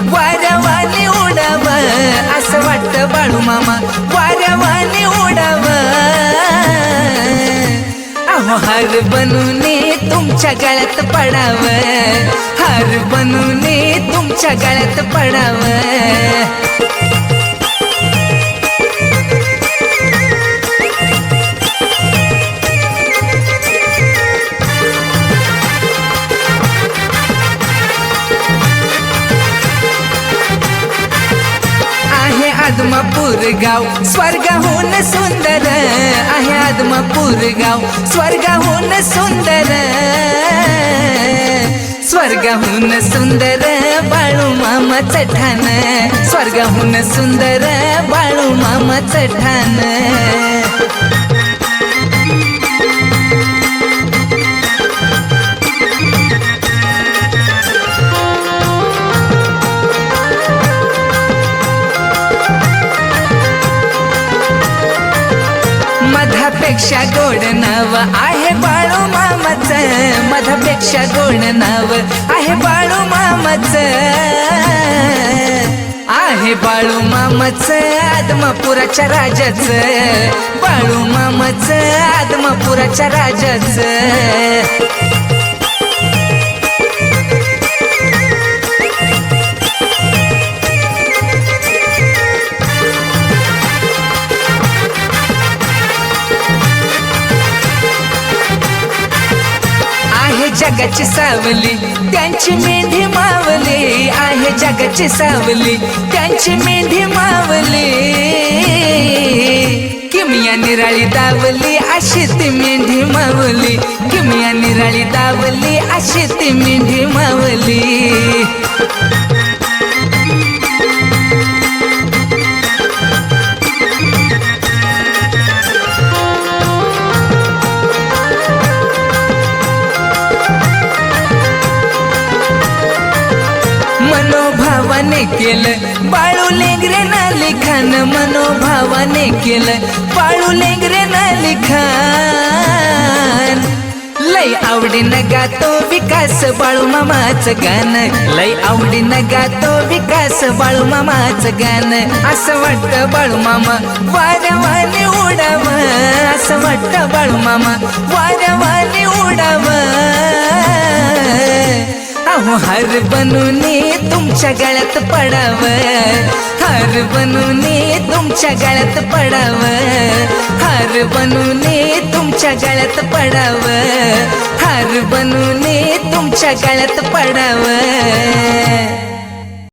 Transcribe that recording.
बाळू वाऱ्यावाने उडाव असं वाटतं बाळू मामा. वाऱ्यावाने उडाव. अहो हार बनून तुमच्या गळ्यात पडाव. हार बनून तुमच्या गळ्यात पडाव. आदमापूर गाव. स्वर्गाहून सुंदर आहे आदमापूर गाव. स्वर्गाहून सुंदर स्वर्गाहून सुंदर बाळू मामाचं ठाण स्वर्गाहून सुंदर बाळू मामाचं ठाण मधापेक्षा गोड नाव आहे बाळू मामाच. मधापेक्षा गोड नाव आहे बाळू मामाच. आहे बाळू मामाच आदमापुराच्या राजाच. बाळू मामाच आदमापुराच्या राजाच. आहे जगाची सावली. त्यांची मेंढी मावली आहे जगाची सावली. त्यांची मेंढी मावली. किमिया निराळी दावली अशी ती मेंढी मावली. किमिया निराळी दावली अशी ती मेंढी मावली. मनोभावाने केलं. बाळू लेंगरे ना लिखाण मनोभावाने केलं. बाळू लेंगरे ना लिखाण लय आवडीनं गातो विकास बाळू मामाचं गाणं. लय आवडीनं गातो विकास बाळू मामाचं गाणं. असं वाटतं बाळू मामा वाऱ्यावाने उडाव. असं वाटतं बाळू मामा वाऱ्यावाने उडाव. हर बनू बनून तुमच्या गळ्यात पडाव. हार बनून तुमच्या गळ्यात पडाव. हार बनून तुमच्या गळ्यात पडाव. हार बनून तुमच्या गळ्यात पडाव.